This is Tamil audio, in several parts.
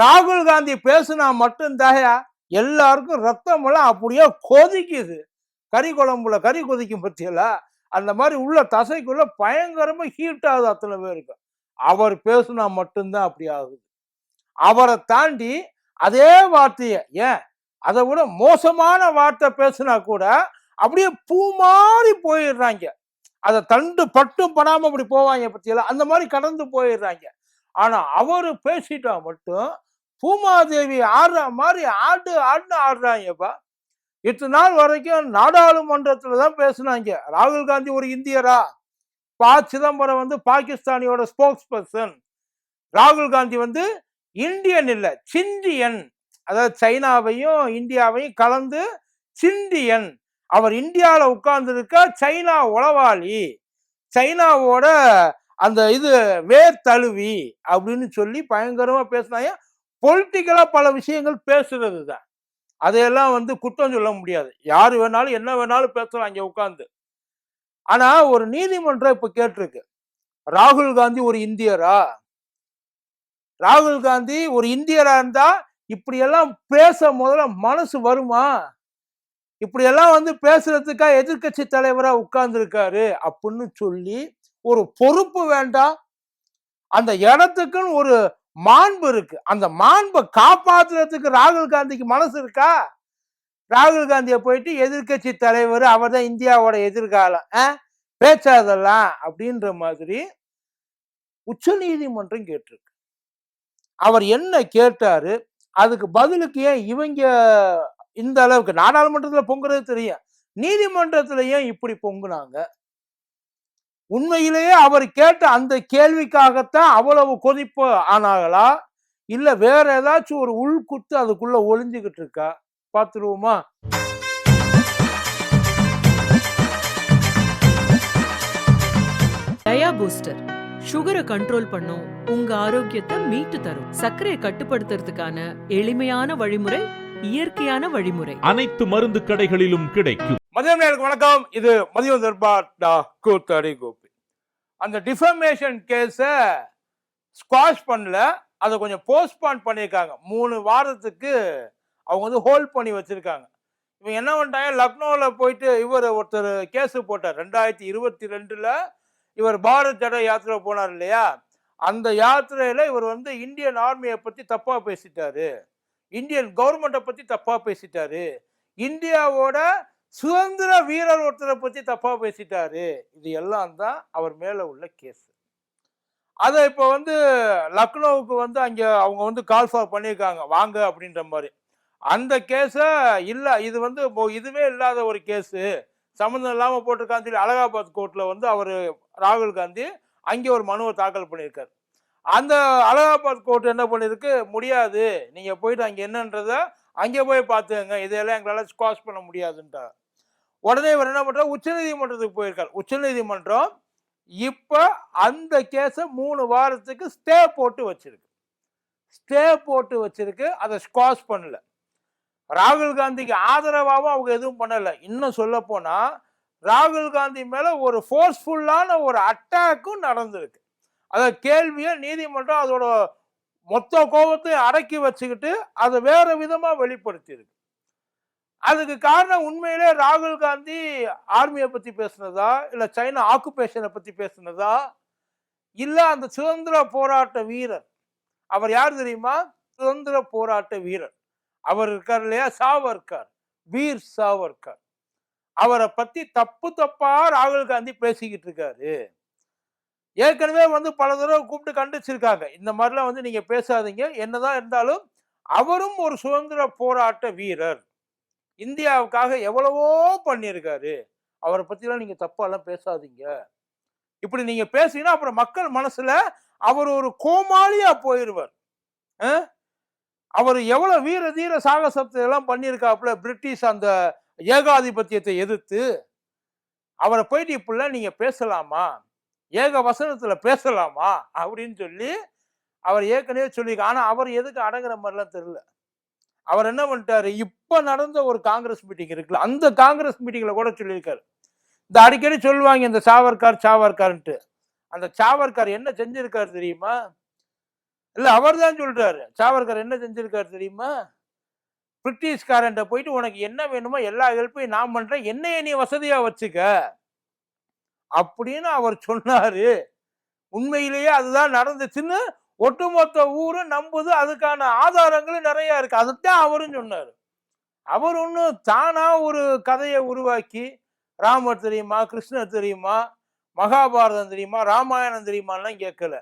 ராகுல் காந்தி பேசுனா மட்டும்தாயா? எல்லாருக்கும் ரத்தமெல்லாம் அப்படியே கொதிக்குது. கறி குழம்புல கறி கொதிக்கும் பத்தியெல்லாம் அந்த மாதிரி உள்ள தசைக்குள்ள பயங்கரமா ஹீட் ஆகுது அத்தனை பேருக்கு. அவர் பேசுனா மட்டும்தான் அப்படி ஆகுது. அவரை தாண்டி அதே வார்த்தையை ஏன்? அதை விட மோசமான வார்த்தை பேசுனா கூட அப்படியே பூ மாதிரி போயிடுறாங்க. அதை தண்டு பட்டும் படாமல் அப்படி போவாங்க பற்றியெல்லாம் அந்த மாதிரி கடந்து போயிடுறாங்க. ஆனால் அவர் பேசிட்டா மட்டும் பூமாதேவி ஆடுற மாதிரி ஆடு ஆடுன்னு ஆடுறாங்கப்பா. இத்தனை நாள் வரைக்கும் நாடாளுமன்றத்தில் தான் பேசுனாங்க. ராகுல் காந்தி ஒரு இந்தியரா? ப. சிதம்பரம் வந்து பாகிஸ்தானியோட ஸ்போக்ஸ் பர்சன் ராகுல் காந்தி வந்து இந்தியன் இல்லை சிந்தியன். அதாவது சைனாவையும் இந்தியாவையும் கலந்து சிந்தியன். அவர் இந்தியாவில் உட்கார்ந்துருக்க சைனா உளவாளி. சைனாவோட அந்த இது வேர் தழுவி அப்படின்னு சொல்லி பயங்கரமாக பேசினாங்க. பொலிட்டிக்கலாக பல விஷயங்கள் பேசுறது தான் அதையெல்லாம் வந்து குற்றம் சொல்ல முடியாது. யார் வேணாலும் என்ன வேணாலும் பேசலாம் அங்கே உட்காந்து ஆனா ஒரு நீதிமன்றம் இப்போ கேட்டிருக்கு. ராகுல் காந்தி ஒரு இந்தியரா? ராகுல் காந்தி ஒரு இந்தியரா இருந்தா இப்படியெல்லாம் பேச முதல்ல மனசு வருமா? இப்படியெல்லாம் வந்து பேசுறதுக்கா எதிர்க்கட்சி தலைவரா உட்கார்ந்துருக்காரு அப்படின்னு சொல்லி ஒரு பொறுப்பு வேண்டாம். அந்த இடத்துக்குன்னு ஒரு மாண்பு இருக்கு. அந்த மாண்பை காப்பாத்துறதுக்கு ராகுல் காந்திக்கு மனசு இருக்கா? ராகுல் காந்தியை போயிட்டு எதிர்கட்சி தலைவர் அவர் தான் இந்தியாவோட எதிர்காலம். பேச்சாதெல்லாம் அப்படின்ற மாதிரி உச்ச நீதிமன்றம் கேட்டிருக்கு. அவர் என்ன கேட்டாரு? அதுக்கு பதிலுக்கு ஏன் இவங்க இந்த அளவுக்கு நாடாளுமன்றத்துல பொங்குறது தெரியும். நீதிமன்றத்துல ஏன் இப்படி பொங்குனாங்க? உண்மையிலேயே அவர் கேட்ட அந்த கேள்விக்காகத்தான் அவ்வளவு கொதிப்பு ஆனாங்களா இல்ல வேற ஏதாச்சும் ஒரு உள்குத்து அதுக்குள்ள ஒளிஞ்சுகிட்டு இருக்கா? பாத்துருவோமா? டயா பூஸ்டர். சுகரை கண்ட்ரோல் பண்ணும். உங்க ஆரோக்கியத்தை மீட்டு தரும். சர்க்கரையை கட்டுப்படுத்துறதுக்கான எளிமையான வழிமுறை இயற்கையான வழிமுறை. அனைத்து மருந்து கடைகளிலும் கிடைக்கும். மதியம் நேருக்கு வணக்கம். இது மதியம் தர்பார் டா கூத்தடி கோபி. அந்த டிஃபமேஷன் கேஸை ஸ்குவாஷ் பண்ணல. அதை கொஞ்சம் போஸ்ட்பான் பண்ணியிருக்காங்க. மூணு வாரத்துக்கு அவங்க வந்து ஹோல்ட் பண்ணி வச்சிருக்காங்க. இவங்க என்ன பண்ணிட்டாங்க? லக்னோவில் போயிட்டு இவர் ஒருத்தர் கேஸு போட்டார். ரெண்டாயிரத்தி இருபத்தி ரெண்டில் இவர் பாரத் ஜட யாத்திரை போனார் இல்லையா? அந்த யாத்திரையில் இவர் வந்து இந்தியன் ஆர்மியை பற்றி தப்பாக பேசிட்டாரு. இந்தியன் கவர்மெண்ட்டை பற்றி தப்பாக பேசிட்டாரு. இந்தியாவோட சுதந்திர வீரர் ஒருத்தரை பற்றி தப்பாக பேசிட்டாரு. இது எல்லாம் தான் அவர் மேலே உள்ள கேஸ். அதை இப்போ வந்து லக்னோவுக்கு வந்து அங்கே அவங்க வந்து கால் ஃபார் பண்ணியிருக்காங்க. வாங்க அப்படின்ற மாதிரி. அந்த கேஸை இல்லை இது வந்து இதுவே இல்லாத ஒரு கேஸு. சம்மந்தம் இல்லாமல் போட்டிருக்கான்னு சொல்லி அலகாபாத் கோர்ட்டில் வந்து அவர் ராகுல் காந்தி அங்கே ஒரு மனுவை தாக்கல் பண்ணியிருக்கார். அந்த அலகாபாத் கோர்ட் என்ன பண்ணியிருக்கு? முடியாது. நீங்கள் போயிட்டு அங்கே என்னன்றதை அங்கே போய் பார்த்துங்க இதையெல்லாம் எங்களால் ஸ்குவாஷ் பண்ண முடியாதுன்ட்டார் உடனே இவர் என்ன பண்ணுறார் உச்சநீதிமன்றத்துக்கு போயிருக்கார். உச்சநீதிமன்றம் இப்போ அந்த கேஸை மூணு வாரத்துக்கு ஸ்டே போட்டு வச்சிருக்கு. ஸ்டே போட்டு வச்சிருக்கு. அதை ஸ்குவாஷ் பண்ணல. ராகுல் காந்திக்கு ஆதரவாகவும் அவங்க எதுவும் பண்ணலை. இன்னும் சொல்ல ராகுல் காந்தி மேலே ஒரு ஃபோர்ஸ்ஃபுல்லான ஒரு அட்டாக்கும் நடந்திருக்கு. அதை கேள்வியை நீதிமன்றம் அதோட மொத்த கோபத்தையும் அடக்கி வச்சுக்கிட்டு அதை வேறு விதமாக வெளிப்படுத்தியிருக்கு. அதுக்கு காரணம் உண்மையிலே ராகுல் காந்தி ஆர்மியை பற்றி பேசுனதா? இல்லை சைனா ஆக்குபேஷனை பற்றி பேசுனதா? இல்லை அந்த சுதந்திர போராட்ட வீரர் அவர் யார் தெரியுமா? சுதந்திர போராட்ட வீரர். அவர் இருக்கார் இல்லையா? சாவர்கர் வீர் சாவர்கர். அவரை பற்றி தப்பு தப்பாக ராகுல் காந்தி பேசிக்கிட்டு இருக்காரு. ஏற்கனவே வந்து பல தடவை கூப்பிட்டு கண்டிச்சிருக்காங்க. இந்த மாதிரிலாம் வந்து நீங்கள் பேசாதீங்க. என்னதான் இருந்தாலும் அவரும் ஒரு சுதந்திர போராட்ட வீரர். இந்தியாவுக்காக எவ்வளவோ பண்ணியிருக்காரு. அவரை பற்றிலாம் நீங்கள் தப்பாலாம் பேசாதீங்க. இப்படி நீங்கள் பேசினா அப்புறம் மக்கள் மனசில் அவர் ஒரு கோமாளியாக போயிடுவார் அவர் எவ்வளோ வீர தீர சாகசத்தை எல்லாம் பண்ணியிருக்காப்புல பிரிட்டிஷ் அந்த ஏகாதிபத்தியத்தை எதிர்த்து. அவரை போயிட்டு இப்படிலாம் நீங்கள் பேசலாமா? ஏக வசனத்தில் பேசலாமா? அப்படின்னு சொல்லி அவர் ஏற்கனவே சொல்லியிருக்க ஆனால் அவர் எதுக்கு அடங்குற மாதிரிலாம் தெரில அவர் என்ன பண்ணிட்டாரு? இப்ப நடந்த ஒரு காங்கிரஸ் மீட்டிங் இருக்குல்ல அந்த காங்கிரஸ் மீட்டிங்ல கூட சொல்லியிருக்காரு. இந்த அடிக்கடி சொல்லுவாங்க இந்த சாவர்கார் சாவர்கார்ன்ட்டு. அந்த சாவர்கார் என்ன செஞ்சிருக்காரு தெரியுமா? இல்ல அவர் தான் சொல்றாரு. சாவர்கார் என்ன செஞ்சிருக்காரு தெரியுமா? பிரிட்டிஷ்காரன்ட்ட போயிட்டு உனக்கு என்ன வேணுமோ எல்லா ஹெல்ப்பையும் நான் பண்றேன். என்னைய நீ வசதியா வச்சுக்க. அப்படின்னு அவர் சொன்னாரு. உண்மையிலேயே அதுதான் நடந்துச்சுன்னு ஒட்டுமொத்த ஊரும் நம்புது அதுக்கான ஆதாரங்களும் நிறைய இருக்கு. அதுதான் அவரும் சொன்னார். அவர் ஒன்றும் தானா ஒரு கதையை உருவாக்கி ராமர் தெரியுமா கிருஷ்ணர் தெரியுமா மகாபாரதம் தெரியுமா ராமாயணம் தெரியுமாலாம் கேட்கல.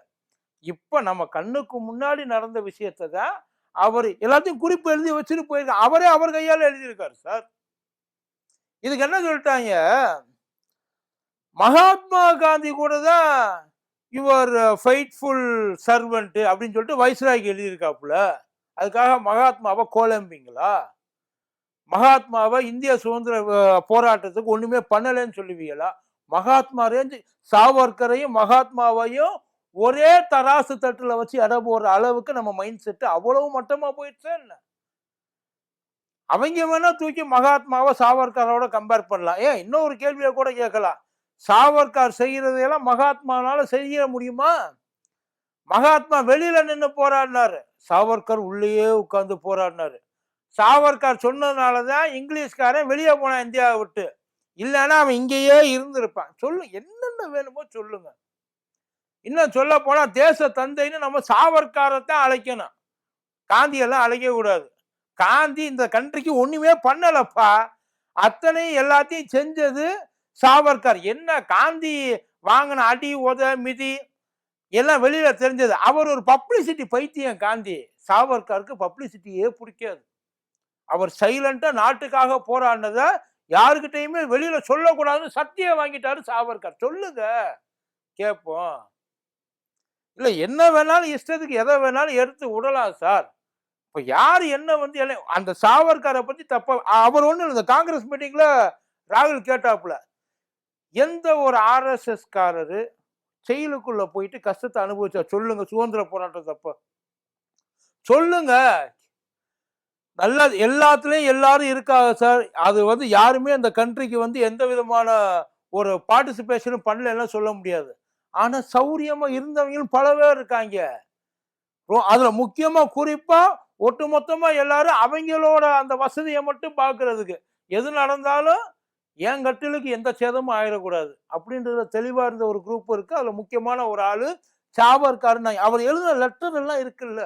இப்போ நம்ம கண்ணுக்கு முன்னாடி நடந்த விஷயத்தை தான் அவர் எல்லாத்தையும் குறிப்பு எழுதி வச்சுட்டு போயிருக்காரு அவரே அவர் கையால் எழுதியிருக்காரு சார். இதுக்கு என்ன சொல்லிட்டாங்க? மகாத்மா காந்தி கூட தான் யுவர் ஃபைட்ஃபுல் சர்வெண்ட் அப்படின்னு சொல்லிட்டு வைஸ்ராய்க்கு எழுதியிருக்காப்புல. அதுக்காக மகாத்மாவை கோலம்பிங்களா? மகாத்மாவை இந்திய சுதந்திர போராட்டத்துக்கு ஒன்றுமே பண்ணலைன்னு சொல்லுவீங்களா? மகாத்மா ரேஞ்சு சாவர்கரையும் மகாத்மாவையும் ஒரே தராசு தட்டில் வச்சு இட போடுற அளவுக்கு நம்ம மைண்ட் செட்டு அவ்வளவு மட்டமாக போயிடுச்சா என்ன? அவங்க வேணா தூக்கி மகாத்மாவை சாவர்கரோட கம்பேர் பண்ணலாம். ஏன் இன்னொரு கேள்வியை கூட கேட்கலாம். சாவர்கார் செய்கிறதையெல்லாம் மகாத்மானால செய்ய முடியுமா? மகாத்மா வெளியில நின்று போராடினாரு. சாவர்கர் உள்ளேயே உட்கார்ந்து போராடினாரு. சாவற்கார் சொன்னதுனால தான் இங்கிலீஷ்காரன் வெளியே போனான் இந்தியாவை விட்டு. இல்லைன்னா அவன் இங்கேயே இருந்திருப்பான். சொல்லு என்னென்ன வேணுமோ சொல்லுங்க. இன்னும் சொல்ல போனால் தேச தந்தைன்னு நம்ம சாவர்காரத்தான் அழைக்கணும். காந்தியெல்லாம் அழைக்க கூடாது. காந்தி இந்த கண்ட்ரிக்கு ஒன்றுமே பண்ணலப்பா. அத்தனை எல்லாத்தையும் செஞ்சது சாவர்கர் என்ன காந்தி வாங்கின அடி உத மிதி எல்லாம் வெளியில தெரிஞ்சது. அவர் ஒரு பப்ளிசிட்டி பைத்தியம் காந்தி. சாவர்கருக்கு பப்ளிசிட்டியே பிடிக்காது. அவர் சைலண்டா நாட்டுக்காக போராடினதை யாருக்கிட்டையுமே வெளியில சொல்லக்கூடாதுன்னு சத்தியம் வாங்கிட்டாரு சாவர்கர். சொல்லுங்க. கேட்போம் இல்ல என்ன வேணாலும் இஷ்டத்துக்கு எதை வேணாலும் எடுத்து விடலாம் சார். இப்ப யார் என்ன வந்து அந்த சாவர்காரை பத்தி தப்ப அவர் ஒண்ணு இந்த காங்கிரஸ் மீட்டிங்ல ராகுல் கேட்டாப்புல. எந்த ஒரு ஆர்எஸ்எஸ்காரரு செயலுக்குள்ள போயிட்டு கஷ்டத்தை அனுபவிச்சா சொல்லுங்க சுதந்திர போராட்டத்தப்ப சொல்லுங்க. நல்லா எல்லாத்துலேயும் எல்லாரும் இருக்காங்க சார். அது வந்து யாருமே அந்த கண்ட்ரிக்கு வந்து எந்த விதமான ஒரு பார்ட்டிசிபேஷனும் பண்ணலாம் சொல்ல முடியாது. ஆனால் சௌரியமாக இருந்தவங்களும் பல பேர் இருக்காங்க. அதில் முக்கியமாக குறிப்பாக ஒட்டுமொத்தமாக ஒட்டுமொத்தமா எல்லாரும் அவங்களோட அந்த வசதியை மட்டும் பார்க்கறதுக்கு. எது நடந்தாலும் என் கட்டிலுக்கு எந்த சேதமும் ஆயிடக்கூடாது. அப்படின்றத தெளிவாக இருந்த ஒரு குரூப் இருக்குது அதில் முக்கியமான ஒரு ஆளு சாவர்காருன்னு அவர் எழுதின லெட்டர் எல்லாம் இருக்குல்ல.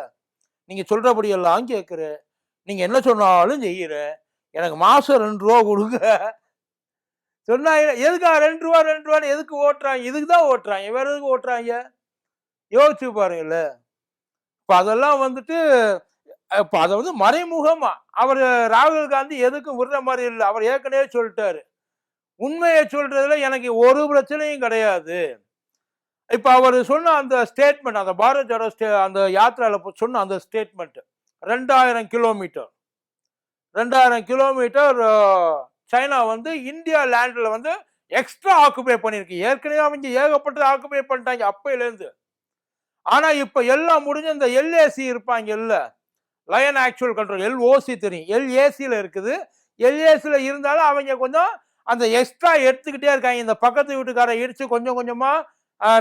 நீங்கள் சொல்கிறபடியெல்லாம் கேட்குற கேட்குறேன் என்ன சொன்னாலும் செய்யறேன் எனக்கு மாதம் ரெண்டு ரூபா கொடுங்க. சொன்னா எதுக்கா ரெண்டு ரூபா ரெண்டு ரூபான்னு எதுக்கு ஓட்டுறாங்க? இதுக்கு தான் ஓட்டுறாங்க. வேற எதுக்கு ஓட்டுறாங்க? யோசிச்சு பாருங்கல்ல இப்போ அதெல்லாம் வந்துட்டு இப்போ அதை வந்து மறைமுகமாக அவர் ராகுல் காந்தி எதுக்கும் விடுற மாதிரி இல்லை. அவர் ஏற்கனவே சொல்லிட்டாரு. உண்மையை சொல்றதுல எனக்கு ஒரு பிரச்சனையும் கிடையாது. இப்ப அவர் சொன்ன அந்த ஸ்டேட்மெண்ட் அந்த பாரத் ஜோடோ ஸ்டே அந்த யாத்திராவில் சொன்ன அந்த ஸ்டேட்மெண்ட் ரெண்டாயிரம் கிலோமீட்டர் ரெண்டாயிரம் கிலோமீட்டர் சைனா வந்து இந்தியா லேண்ட்ல வந்து எக்ஸ்ட்ரா ஆக்குபை பண்ணிருக்கு. ஏற்கனவே அவங்க ஏகப்பட்டது ஆக்குபை பண்ணிட்டாங்க அப்பையிலேருந்து. ஆனா இப்ப எல்லாம் முடிஞ்சு இந்த எல்ஏசி இருப்பாங்க இல்ல லயன் ஆக்சுவல் கண்ட்ரோல் எல்ஓசி தெரியும். எல்ஏசியில் இருக்குது. எல்ஏசியில் இருந்தாலும் அவங்க கொஞ்சம் அந்த எக்ஸ்ட்ரா எடுத்துக்கிட்டே இருக்காங்க. இந்த பக்கத்து வீட்டுக்காரை இடிச்சு கொஞ்சம் கொஞ்சமா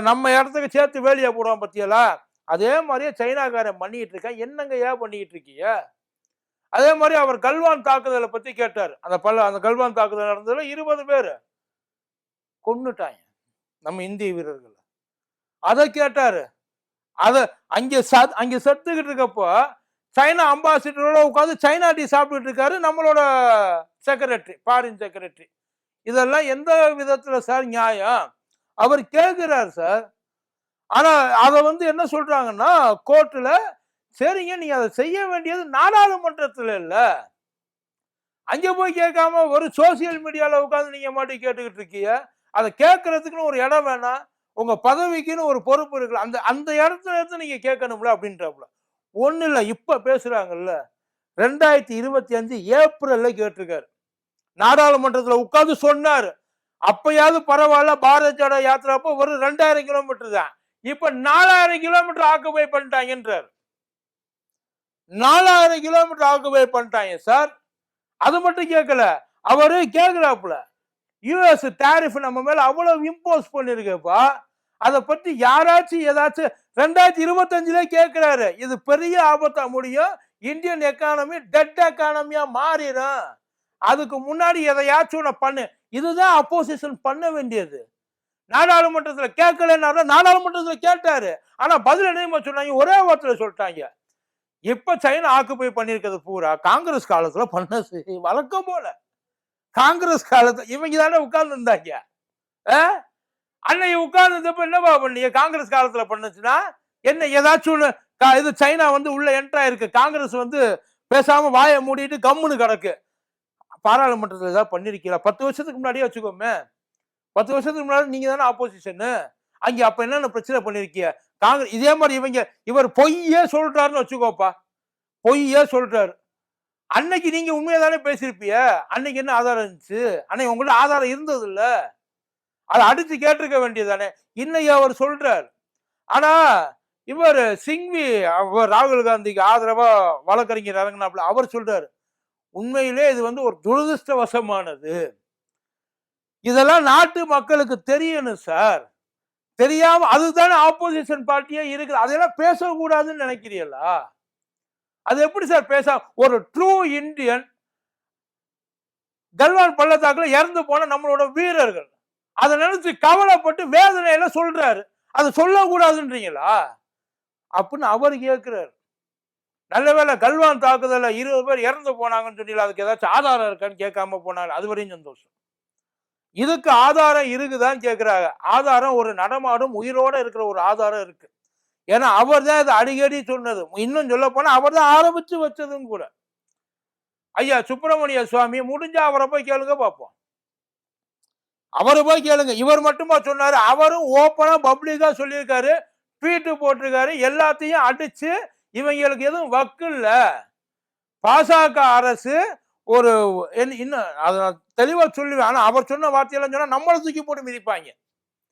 நம்ம இடத்துக்கு சேர்த்து வேலையை போடுவோம் பத்தியலா? அதே மாதிரியே சைனாக்காரன் பண்ணிட்டு இருக்கேன். என்னங்க ஏன் பண்ணிக்கிட்டு இருக்கீங்க? அதே மாதிரி அவர் கல்வான் தாக்குதலை பத்தி கேட்டார். அந்த பல்ல அந்த கல்வான் தாக்குதல் நடந்ததுல இருபது பேர் கொண்டுட்டாங்க நம்ம இந்திய வீரர்கள். அதை கேட்டாரு. அதை அங்கே சத் அங்கே செத்துக்கிட்டு இருக்கப்போ சைனா அம்பாசிடரோட உட்காந்து சைனா டீ சாப்பிட்டுட்டு இருக்காரு நம்மளோட செக்ரட்டரி ஃபாரின் செக்ரட்டரி இதெல்லாம் எந்த விதத்துல சார் நியாயம்? அவர் கேட்கிறார் சார். ஆனா அதை வந்து என்ன சொல்றாங்கன்னா கோர்ட்டில் சரிங்க நீங்க அதை செய்ய வேண்டியது நாடாளுமன்றத்துல இல்லை. அங்கே போய் கேட்காம ஒரு சோசியல் மீடியாவில் உட்காந்து நீங்கள் மாட்டி கேட்டுக்கிட்டு இருக்கீங்க. அதை கேட்கறதுக்குன்னு ஒரு இடம் வேணாம். உங்கள் பதவிக்குன்னு ஒரு பொறுப்பு இருக்குல்ல. அந்த அந்த இடத்துல இருந்து நீங்கள் கேட்கணும்ல அப்படின்றாப்புல. ஒன்றும் இல்லை இப்போ பேசுகிறாங்கல்ல ரெண்டாயிரத்தி இருபத்தி அஞ்சு ஏப்ரலில் கேட்டிருக்காரு. நாடாளுமன்றத்துல உட்காந்து சொன்னாரு. அப்பயாவது பரவாயில்ல பாரத ஜோடோ யாத்திராப்போ ஒரு ரெண்டாயிரம் கிலோமீட்டர் தான். இப்ப நாலாயிரம் கிலோமீட்டர் ஆக்குபை பண்ணிட்டாங்கன்றார். நாலாயிரம் கிலோமீட்டர் ஆக்குபை பண்ணிட்டாங்க சார். அது மட்டும் கேட்கல அவரு கேட்கிறாப்புல யூஎஸ் டேரிஃப் நம்ம மேல அவ்வளவு இம்போஸ் பண்ணிருக்கப்பா. அதை பத்தி யாராச்சும் ஏதாச்சும் ரெண்டாயிரத்தி இருபத்தஞ்சுல கேட்கிறாரு இது பெரிய ஆபத்தா முடியும்? இந்தியன் எக்கானமி டெட் எக்கானமியா மாறிடும். அதுக்கு முன்னாடி எதையாச்சும் ஒண்ணு பண்ணு. இதுதான் அப்போசிஷன் பண்ண வேண்டியது. நாடாளுமன்றத்தில் கேட்கலன்னா நாடாளுமன்றத்தில் கேட்டாரு. ஆனால் பதில் என்ன சொன்னாங்க? ஒரே வார்த்தையில் சொல்லிட்டாங்க. இப்போ சைனா ஆக்குப்பை பண்ணியிருக்கிறது பூரா காங்கிரஸ் காலத்தில் பண்ண வழக்கம் போல. காங்கிரஸ் காலத்தில் இவங்க தானே உட்கார்ந்துருந்தாங்க. அன்னைக்கு உட்கார்ந்தப்ப என்னவா பண்ணீங்க? காங்கிரஸ் காலத்தில் பண்ணுச்சுன்னா என்ன ஏதாச்சும் ஒன்று கா- இது சைனா வந்து உள்ள என்ட்ராயிருக்கு காங்கிரஸ் வந்து பேசாமல் வாயை மூடிட்டு கம்முன்னு கிடக்கு. பாராளுமன்றத்தில் ஏதாவது பண்ணியிருக்கீங்களா பத்து வருஷத்துக்கு முன்னாடியே வச்சுக்கோமே. பத்து வருஷத்துக்கு முன்னாடி நீங்கள் தானே ஆப்போசிஷனு அங்கே அப்போ என்னென்ன பிரச்சனை பண்ணியிருக்கீங்க காங்கிரஸ் இதே மாதிரி இவங்க இவர் பொய்யே சொல்கிறாருன்னு வச்சுக்கோப்பா. பொய்யே சொல்கிறாரு அன்னைக்கு நீங்க உண்மையை தானே பேசியிருப்பிய அன்னைக்கு என்ன ஆதாரம் இருந்துச்சு? அன்னைக்கு உங்கள்ட்ட ஆதாரம் இருந்தது இல்ல அதை அடிச்சு கேட்டிருக்க வேண்டியதானே இன்னைக்கு அவர் சொல்றார். ஆனா இவர் சிங்வி அவர் ராகுல் காந்திக்கு ஆதரவா வழக்கறிஞர் இறங்கினாப்புல அவர் சொல்றாரு. உண்மையிலே இது வந்து ஒரு துரதிருஷ்டவசமானது. இதெல்லாம் நாட்டு மக்களுக்கு தெரியணும் சார். தெரியாம அதுதானே ஆப்போசிஷன் பார்ட்டியே இருக்குது. அதெல்லாம் பேசக்கூடாதுன்னு நினைக்கிறீங்களா அது எப்படி சார் பேச ஒரு ட்ரூ இந்தியன் கல்வான் பள்ளத்தாக்குல இறந்து போன நம்மளோட வீரர்கள். அதை நினைச்சு கவலைப்பட்டு வேதனையில சொல்றாரு. அதை சொல்லக்கூடாதுன்றீங்களா? அப்படின்னு அவர் கேட்கிறார். நல்ல வேலை கல்வான் தாக்குதலில் இருபது பேர் இறந்து போனாங்கன்னு சொன்னீங்க அதுக்கு ஏதாச்சும் ஆதாரம் இருக்கான்னு கேட்காம போனாங்க. அது வரையும் சந்தோஷம். இதுக்கு ஆதாரம் இருக்குதான்னு கேட்குறாங்க. ஆதாரம் ஒரு நடமாடும் உயிரோட இருக்கிற ஒரு ஆதாரம் இருக்கு. ஏன்னா அவர் தான் இதை அடிக்கடி சொன்னது. இன்னும் சொல்ல போனால் அவர் தான் ஆரம்பித்து வச்சதும் கூட. ஐயா சுப்பிரமணிய சுவாமி முடிஞ்சா அவரை போய் கேளுங்க பார்ப்போம். அவரை போய் கேளுங்க. இவர் மட்டுமா சொன்னார்? அவரும் ஓப்பனாக பப்ளிக்காக சொல்லியிருக்காரு. ட்வீட்டு போட்டிருக்காரு. எல்லாத்தையும் அடித்து இவங்களுக்கு எதுவும் வக்கு இல்லை. பாசக அரசு ஒரு என்ன- இன்னும் அதை நான் சொல்லுவேன். ஆனால் அவர் சொன்ன வார்த்தையெல்லாம் சொன்னால் நம்மளை தூக்கி போட்டு மிதிப்பாங்க.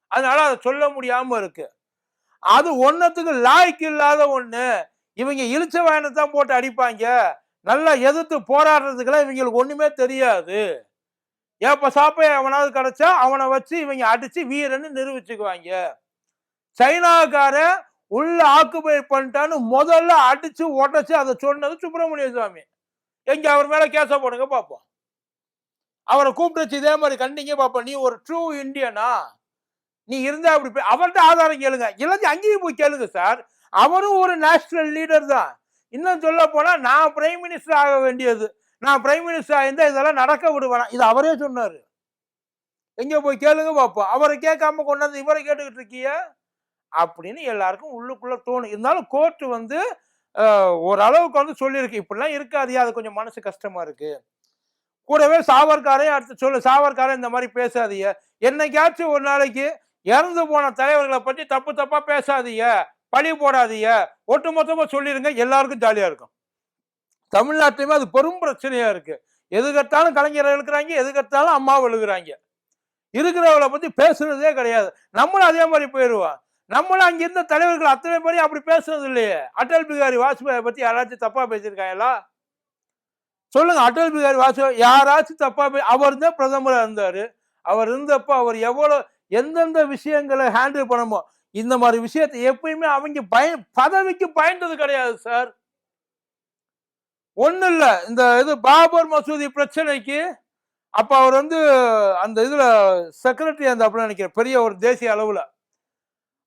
அதனால அதை சொல்ல முடியாமல் இருக்கு. அது ஒன்றத்துக்கு லாய்க்கு இல்லாத ஒன்று இவங்க இழிச்ச தான் போட்டு அடிப்பாங்க. நல்லா எதிர்த்து போராடுறதுக்கெல்லாம் இவங்களுக்கு ஒன்றுமே தெரியாது. ஏப்ப சாப்பை அவனாவது கிடைச்சா அவனை வச்சு இவங்க அடித்து வீரன்னு நிரூபிச்சுக்குவாங்க. சைனாக்காரன் உள்ள ஆக்குபை பண்ணிட்டான்னு முதல்ல அடிச்சு உடச்சு அதை சொன்னது சுப்பிரமணிய சுவாமி. எங்க அவர் மேல கேச போடுங்க பார்ப்போம். அவரை கூப்பிட்டு இதே மாதிரி கண்டிங்க பார்ப்போம். நீ ஒரு ட்ரூ இந்தியனா நீ இருந்தா அப்படி போய் அவர்கிட்ட ஆதாரம் கேளுங்க. இல்லாட்டி அங்கேயும் போய் கேளுங்க சார் அவரும் ஒரு நேஷனல் லீடர் தான். இன்னும் சொல்ல போனா நான் பிரைம் மினிஸ்டர் ஆக வேண்டியது. நான் பிரைம் மினிஸ்டர் ஆயிருந்தா இதெல்லாம் நடக்க விடுவேன்? இது அவரே சொன்னாரு. எங்க போய் கேளுங்க பார்ப்போம். அவரை கேட்காம கொண்டாந்து இவரை கேட்டுக்கிட்டு இருக்கிய? அப்படின்னு எல்லாருக்கும் உள்ளுக்குள்ள தோணும். இருந்தாலும் கோர்ட் வந்து ஓரளவுக்கு வந்து சொல்லியிருக்கு. இப்படிலாம் இருக்காதியா அது கொஞ்சம் மனசு கஷ்டமா இருக்கு. கூடவே சாவர்காரையும் அடுத்து சொல்லு. சாவர்காரன் இந்த மாதிரி பேசாதீங்க. என்னைக்காச்சும் ஒரு நாளைக்கு இறந்து போன தலைவர்களை பற்றி தப்பு தப்பா பேசாதீங்க. பழி போடாதீங்க. ஒட்டு மொத்தமாக சொல்லிடுங்க எல்லாருக்கும் ஜாலியாக இருக்கும். தமிழ்நாட்டுலயுமே அது பெரும் பிரச்சனையா இருக்கு. எதுக்கத்தாலும் கலைஞரை இழுக்கிறாங்க. எதுக்கத்தாலும் அம்மாவை எழுகிறாங்க இருக்கிறவளை பற்றி பேசுறதே கிடையாது. நம்மளும் அதே மாதிரி போயிடுவோம் நம்மளும் அங்கே இருந்த தலைவர்கள் அத்தனை பேரையும் அப்படி பேசுறது இல்லையே. அடல் பிகாரி வாஜ்பாயை பற்றி யாராச்சும் தப்பாக பேசியிருக்காங்களா? சொல்லுங்க அடல் பிகாரி வாஜ்பாய் யாராச்சும் தப்பாக பே அவர் தான் பிரதமராக இருந்தார். அவர் இருந்தப்போ அவர் எவ்வளோ எந்தெந்த விஷயங்களை ஹேண்டில் பண்ணமோ இந்த மாதிரி விஷயத்தை எப்பயுமே அவங்க பய பதவிக்கு பயந்தது கிடையாது சார். ஒன்றும் இல்லை இந்த இது பாபர் மசூதி பிரச்சனைக்கு அப்போ அவர் வந்து அந்த இதில் செக்ரட்டரி அந்த அப்படின்னு நினைக்கிறேன் பெரிய ஒரு தேசிய அளவில்.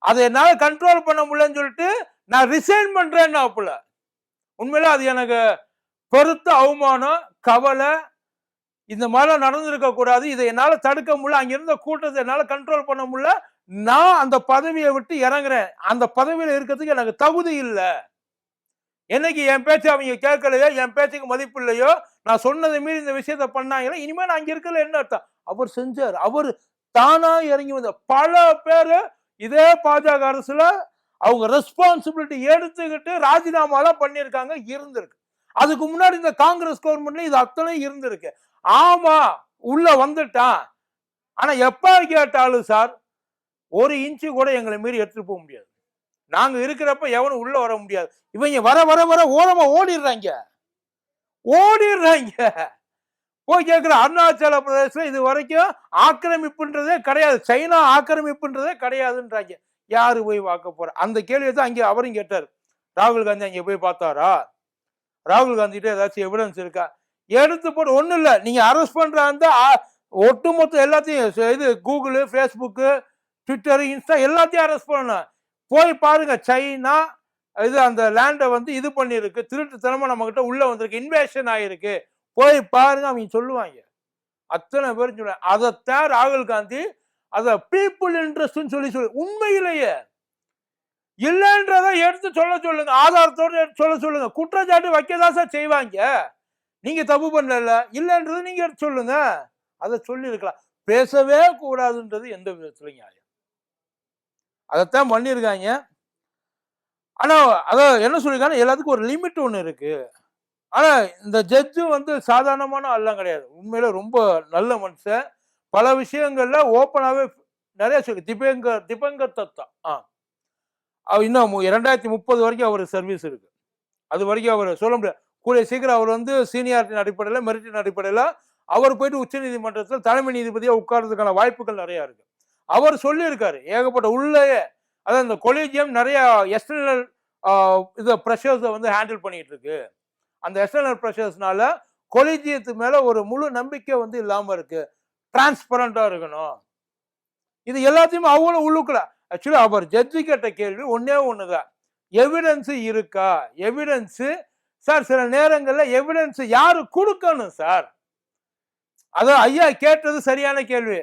அதை என்னால் கண்ட்ரோல் பண்ண முடியலன்னு சொல்லிட்டு நான் ரிசைன் பண்றேன்னு அப்பல உண்மையில அது எனக்கு பெருத்த அவமானம் கவலை இந்த மாதிரிலாம் நடந்திருக்க கூடாது. இதை என்னால் தடுக்க முடியல. அங்கே இருந்த கூட்டத்தை என்னால் கண்ட்ரோல் பண்ண முடியல. நான் அந்த பதவியை விட்டு இறங்குறேன். அந்த பதவியில் இருக்கிறதுக்கு எனக்கு தகுதி இல்லை. என்னைக்கு என் பேச்சு அவங்க கேட்கலையோ என் பேச்சுக்கு மதிப்பு இல்லையோ நான் சொன்னதை மீறி இந்த விஷயத்த பண்ணாங்கன்னா இனிமேல் நான் அங்கே இருக்கல என்ன அர்த்தம்? அவர் செஞ்சார். அவர் தானா இறங்கி வந்த பல பேர் இதே பாஜக அரசுல அவங்க ரெஸ்பான்சிபிலிட்டி எடுத்துக்கிட்டு ராஜினாமாலாம் பண்ணியிருக்காங்க இருந்திருக்கு. அதுக்கு முன்னாடி இந்த காங்கிரஸ் கவர்மெண்ட்ல இது அத்தனை இருந்திருக்கு. ஆமா உள்ள வந்துட்டான். ஆனா எப்ப கேட்டாலும் சார் ஒரு இன்ச்சு கூட எங்களை மீறி எடுத்துட்டு போக முடியாது. நாங்க இருக்கிறப்ப எவனும் உள்ள வர முடியாது. இவங்க வர வர வர ஓரமா ஓடிடுறாங்க. ஓடிடுறாங்க. போய் கேட்குற அருணாச்சல பிரதேசம் இது வரைக்கும் ஆக்கிரமிப்புன்றதே கிடையாது. சைனா ஆக்கிரமிப்புன்றதே கிடையாதுன்றாங்க. யாரு போய் பார்க்க போற? அந்த கேள்வியை தான் அங்கே அவரும் கேட்டார். ராகுல் காந்தி அங்கே போய் பார்த்தாரா? ராகுல் காந்தி கிட்ட ஏதாச்சும் எவிடன்ஸ் இருக்கா? எடுத்து போட்டு ஒன்றும் இல்லை. நீங்கள் அரெஸ்ட் பண்ற அந்த ஆ- ஒட்டுமொத்த எல்லாத்தையும் இது கூகுளு ஃபேஸ்புக்கு ட்விட்டரு இன்ஸ்டா எல்லாத்தையும் அரெஸ்ட் பண்ணணும். போய் பாருங்க. சைனா இது அந்த லேண்டை வந்து இது பண்ணியிருக்கு. திருட்டுத்தனமாக நம்மக்கிட்ட உள்ளே வந்திருக்கு. இன்வேஷன் ஆகிருக்கு போய் பாருங்க அவங்க சொல்லுவாங்க. அத்தனை பேரும் சொல்லுவாங்க அதைத்தான் ராகுல் காந்தி அதை பீப்புள் இன்ட்ரெஸ்ட்னு சொல்லி சொல்லி உண்மையிலேயே. இல்லைன்றதை எடுத்து சொல்ல சொல்லுங்க ஆதாரத்தோடு எடுத்து சொல்ல சொல்லுங்க. குற்றச்சாட்டு வைக்கதான் சார் செய்வாங்க. நீங்க தப்பு பண்ணல இல்லைன்றது நீங்க எடுத்து சொல்லுங்க. அதை சொல்லியிருக்கலாம் பேசவே கூடாதுன்றது எந்த விதத்துல நியாயம். அதைத்தான் பண்ணியிருக்காங்க. ஆனால் அதை என்ன சொல்லியிருக்காங்க எல்லாத்துக்கும் ஒரு லிமிட் ஒன்று இருக்குது ஆனா இந்த ஜட்ஜு வந்து சாதாரணமான ஆள்லாம் கிடையாது. உண்மையில ரொம்ப நல்ல மனுஷன். பல விஷயங்கள்ல ஓப்பனாவே நிறைய சொல்லி திபங்கர் திபங்கர் தத்தா. ஆ. இன்னும் மு- இரண்டாயிரத்தி முப்பது வரைக்கும் அவர் சர்வீஸ் இருக்கு. அது வரைக்கும் அவர் சொல்ல முடியாது. கூடிய சீக்கிரம் அவர் வந்து சீனியாரிட்டின் அடிப்படையில் மெரிட்டின் அடிப்படையில் அவர் போயிட்டு உச்சநீதிமன்றத்தில் தலைமை நீதிபதியாக உட்கார்றதுக்கான வாய்ப்புகள் நிறையா இருக்கு. அவர் சொல்லியிருக்காரு ஏகப்பட்ட உள்ளேயே. அதாவது இந்த கொலீஜியம் நிறைய எக்ஸ்டர்னல் இது ப்ரெஷர்ஸை வந்து ஹேண்டில் பண்ணிட்டு இருக்கு. அந்த எக்ஸ்டர்னல் ப்ரெஷர்ஸ்னால கொலிஜியத்து மேலே ஒரு முழு நம்பிக்கை வந்து இல்லாமல் இருக்கு. டிரான்ஸ்பரண்டாக இருக்கணும். இது எல்லாத்தையுமே அவங்களும் உள்ளுக்குள்ள ஆக்சுவலி அவர் ஜட்ஜி கேட்ட கேள்வி ஒன்றே ஒன்று தான் எவிடன்ஸு இருக்கா? எவிடன்ஸு சார் சில நேரங்களில் எவிடன்ஸ் யாரு கொடுக்கணும் சார் அதான் ஐயா கேட்டது சரியான கேள்வி.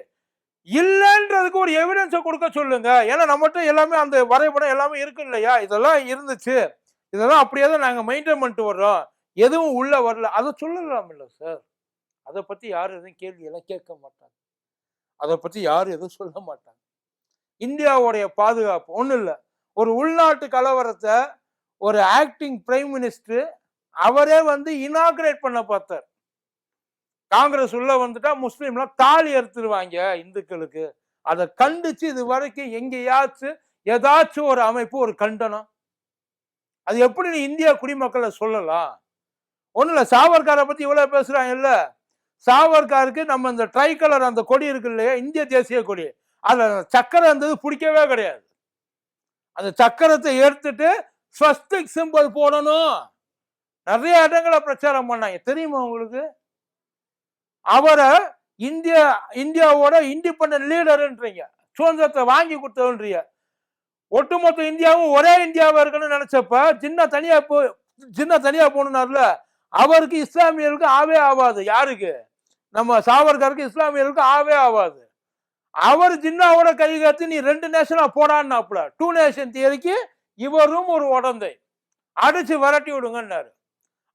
இல்லைன்றதுக்கு ஒரு எவிடன்ஸை கொடுக்க சொல்லுங்க. ஏன்னா நம்மகிட்ட எல்லாமே அந்த வரைபடம் எல்லாமே இருக்கு இல்லையா? இதெல்லாம் இருந்துச்சு. இதெல்லாம் அப்படியே தான் நாங்கள் மெயின்டைன் பண்ணிட்டு வர்றோம். எதுவும் உள்ள வரல. அதை சொல்லலாம் இல்லை சார். அதை பத்தி யாரும் எதுவும் கேள்வி எல்லாம் கேட்க மாட்டாங்க. அதை பத்தி யாரும் எதுவும் சொல்ல மாட்டாங்க. இந்தியாவுடைய பாதுகாப்பு ஒன்றும் இல்லை. ஒரு உள்நாட்டு கலவரத்தை ஒரு ஆக்டிங் பிரைம் மினிஸ்டர் அவரே வந்து இனாகிரேட் பண்ண பார்த்தார். காங்கிரஸ் உள்ள வந்துட்டா முஸ்லீம்லாம் தாலி எடுத்துருவாங்க இந்துக்களுக்கு. அதை கண்டிச்சு இது வரைக்கும் எங்கேயாச்சும் ஏதாச்சும் ஒரு அமைப்பு ஒரு கண்டனம். அது எப்படி நீ இந்தியா குடிமக்களை சொல்லலாம்? ஒன்றும் இல்லை சாவர்காரை பற்றி இவ்வளோ பேசுகிறாங்க இல்லை சாவர்காருக்கு நம்ம இந்த ட்ரை கலர் அந்த கொடி இருக்கு இல்லையா? இந்திய தேசிய கொடி. அதில் சக்கரம் இருந்தது பிடிக்கவே கிடையாது. அந்த சக்கரத்தை எடுத்துட்டு ஸ்வஸ்திக் சிம்பிள் போடணும். நிறைய இடங்களை பிரச்சாரம் பண்ணாங்க. தெரியுமா உங்களுக்கு? அவரை இந்தியா இந்தியாவோட இண்டிபெண்ட் லீடருன்றீங்க சுதந்திரத்தை வாங்கி கொடுத்தவன்றீங்க. ஒட்டுமொத்த இந்தியாவும் ஒரே இந்தியாவாக இருக்குன்னு நினைச்சப்ப சின்ன தனியா போ சின்ன தனியா போனார்ல அவருக்கு இஸ்லாமியர்களுக்கு ஆவே ஆகாது யாருக்கு? நம்ம சாவர்கருக்கு இஸ்லாமியர்களுக்கு ஆவே ஆகாது அவர் ஜின்னாவோட கைகாத்து நீ ரெண்டு நேஷனா போடான்னாப்புல. டூ நேஷன் தியரிக்கு இவரும் ஒரு உடந்தை. அடிச்சு விரட்டி விடுங்கன்னாரு.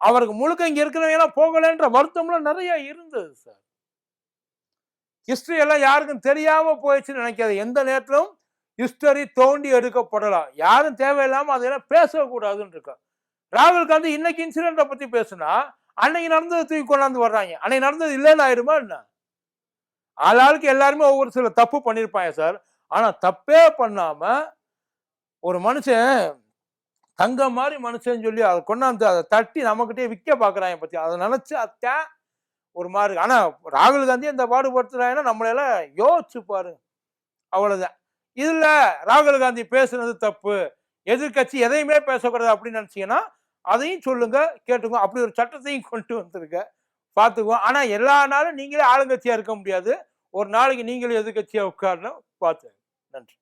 அவருக்கு முழுக்க இங்க இருக்கிறவங்க போகலன்ற வருத்தம்லாம் நிறைய இருந்தது சார் ஹிஸ்டரி எல்லாம் யாருக்கும் தெரியாம போயிடுச்சுன்னு நினைக்காது. எந்த நேரத்திலும் ஹிஸ்டரி தோண்டி எடுக்கப்படலாம். யாரும் தேவையில்லாம அதையெல்லாம் பேசக்கூடாதுன்னு இருக்கா. ராகுல் காந்தி இன்னைக்கு இன்சிடென்ட்டை பற்றி பேசுனா அன்னைக்கு நடந்ததை தூக்கி கொண்டாந்து வர்றாங்க. அன்னைக்கு நடந்தது இல்லைன்னு ஆயிடுமா என்ன? ஆளாளுக்கு எல்லாருமே ஒவ்வொரு சில தப்பு பண்ணியிருப்பாங்க சார். ஆனால் தப்பே பண்ணாம ஒரு மனுஷன் தங்க மாதிரி மனுஷன் சொல்லி அதை கொண்டாந்து அதை தட்டி நம்மக்கிட்டே விற்க பார்க்குறாங்க பற்றி அதை நினச்சி அத்தான் ஒரு மாதிரி ஆனால் ராகுல் காந்தி இந்த பாடுபடுத்துறாங்கன்னா நம்மளெல்லாம் யோசிச்சு பாருங்க. அவ்வளோதான் இதில் ராகுல் காந்தி பேசுனது தப்பு. எதிர்க்கட்சி எதையுமே பேசக்கூடாது அப்படின்னு நினச்சிங்கன்னா அதையும் சொல்லுங்க கேட்டுங்க அப்படி ஒரு சட்டத்தையும் கொண்டு வந்துருங்க பார்த்துக்குவோம். ஆனா எல்லா நாளும் நீங்களே ஆளுங்கட்சியா இருக்க முடியாது. ஒரு நாளைக்கு நீங்களே எதிர்க்கட்சியா உட்காரணும். பார்த்து நன்றி.